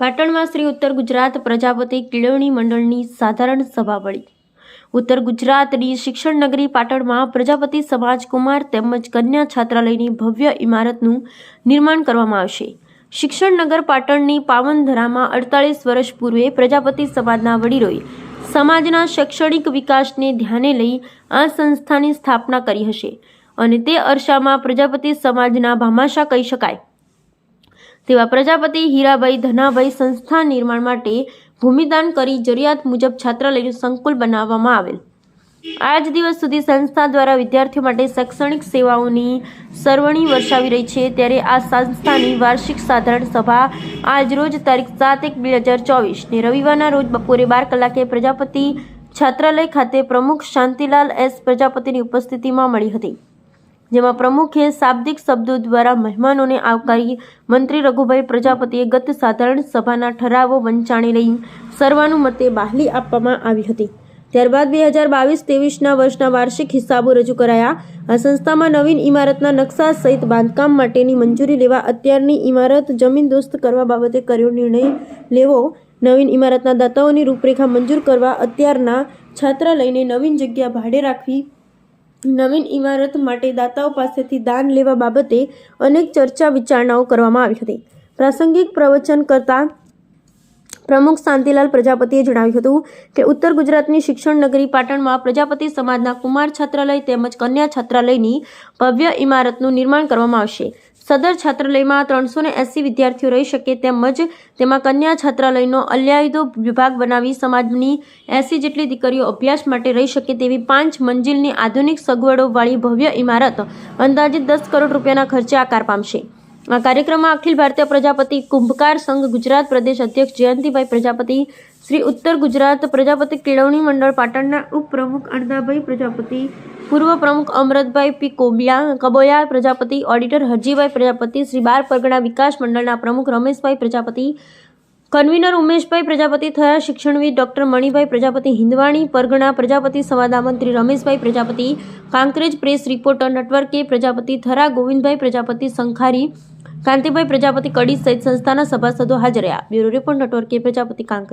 પાટણમાં શ્રી ઉત્તર ગુજરાત પ્રજાપતિ કેળવણી મંડળની સાધારણ સભા મળી ઉત્તર ગુજરાતની શિક્ષણ નગરી પાટણમાં પ્રજાપતિ સમાજ કુમાર તેમજ કન્યા છાત્રાલયની ભવ્ય ઇમારતનું નિર્માણ કરવામાં આવશે. શિક્ષણ નગર પાટણની પાવનધરામાં અડતાલીસ વર્ષ પૂર્વે પ્રજાપતિ સમાજના વડીલોએ સમાજના શૈક્ષણિક વિકાસને ધ્યાને લઈ આ સંસ્થાની સ્થાપના કરી હશે અને તે અરસામાં પ્રજાપતિ સમાજના ભામાશા કહી શકાય. તેવા પ્રજાપતિ હીરાભાઈ ધનાભાઈ સંસ્થા નિર્માણ માટે ભૂમિદાન કરી જરૂરિયાત મુજબ છાત્રાલયનું સંકુલ બનાવવામાં આવેલ. આજ દિવસ સુધી સંસ્થા દ્વારા વિદ્યાર્થીઓ માટે શૈક્ષણિક સેવાઓની સરવણી વર્ષાવી રહી છે. ત્યારે આ સંસ્થાની વાર્ષિક સાધારણ સભા આજ રોજ તારીખ સાત એક બે હજાર ચોવીસને રવિવારના રોજ બપોરે બાર કલાકે પ્રજાપતિ છાત્રાલય ખાતે પ્રમુખ શાંતિલાલ એસ પ્રજાપતિની ઉપસ્થિતિમાં મળી હતી. જેમાં પ્રમુખે શાબ્દિક શબ્દો દ્વારા મહેમાનોને આવકારી મંત્રી રઘુભાઈ પ્રજાપતિએ ગત સાધારણ સભાના ઠરાવો વંચાણી લઈ સર્વાનુમતે બહાલી આપવામાં આવી હતી. ત્યારબાદ બે હજાર બાવીસ ત્રેવીસના વર્ષના વાર્ષિક હિસાબો રજૂ કરાયા. આ સંસ્થામાં નવીન ઇમારતના નકશા સહિત બાંધકામ માટેની મંજૂરી લેવા અત્યારની ઇમારત જમીન દોસ્ત કરવા બાબતે કર્યો નિર્ણય લેવો, નવીન ઇમારતના દાતાઓની રૂપરેખા મંજૂર કરવા અત્યારના છાત્રાલયને નવીન જગ્યા ભાડે રાખવી નવીન ઇમારત માટે દાતાઓ પાસેથી દાન લેવા બાબતે અનેક ચર્ચા વિચારણાઓ કરવામાં આવી હતી. પ્રાસંગિક પ્રવચન કરતા પ્રમુખ શાંતિલાલ પ્રજાપતિએ જણાવ્યું હતું કે ઉત્તર ગુજરાતની શિક્ષણ નગરી પાટણમાં પ્રજાપતિ સમાજના કુમાર છાત્રાલય તેમજ કન્યા છાત્રાલયની ભવ્ય ઇમારતનું નિર્માણ કરવામાં આવશે. સદર છાત્રાલયમાં ત્રણસો ને એસી વિદ્યાર્થીઓ રહી શકે તેમજ તેમાં કન્યા છાત્રાલયનો અલ્યાયદો વિભાગ બનાવી સમાજની એસી જેટલી દીકરીઓ અભ્યાસ માટે રહી શકે તેવી પાંચ મંજિલની આધુનિક સગવડોવાળી ભવ્ય ઇમારત અંદાજિત દસ કરોડ રૂપિયાના ખર્ચે આકાર પામશે. આ કાર્યક્રમમાં અખિલ ભારતીય પ્રજાપતિ કુંભકાર સંઘ ગુજરાત પ્રદેશ અધ્યક્ષ જયંતિભાઈ પ્રજાપતિ શ્રી ઉત્તર ગુજરાત પ્રજાપતિ કેળવણી મંડળ પાટણના ઉપપ્રમુખ અણદાભાઈ પ્રજાપતિ, પૂર્વ પ્રમુખ અમરતભાઈ પી કોબિયા, કબોયા પ્રજાપતિ, ઓડિટર હરજીભાઈ પ્રજાપતિ, શ્રી બાર પરગણા વિકાસ મંડળના પ્રમુખ રમેશભાઈ પ્રજાપતિ, કન્વીનર ઉમેશભાઈ પ્રજાપતિ થયા શિક્ષણવિદ ડોક્ટર મણિભાઈ પ્રજાપતિ હિંદવાણી, પરગણા Prajapati સંવાદામંત્રી Rameshbhai Prajapati, Kankrej press reporter Natvar K Prajapati Thara Govindbhai Prajapati Sankhari, Kantibhai Prajapati Kadi સહિત સંસ્થાના સભાસદો હાજર રહ્યા. Bureau report Natwar K Prajapati Kankrej.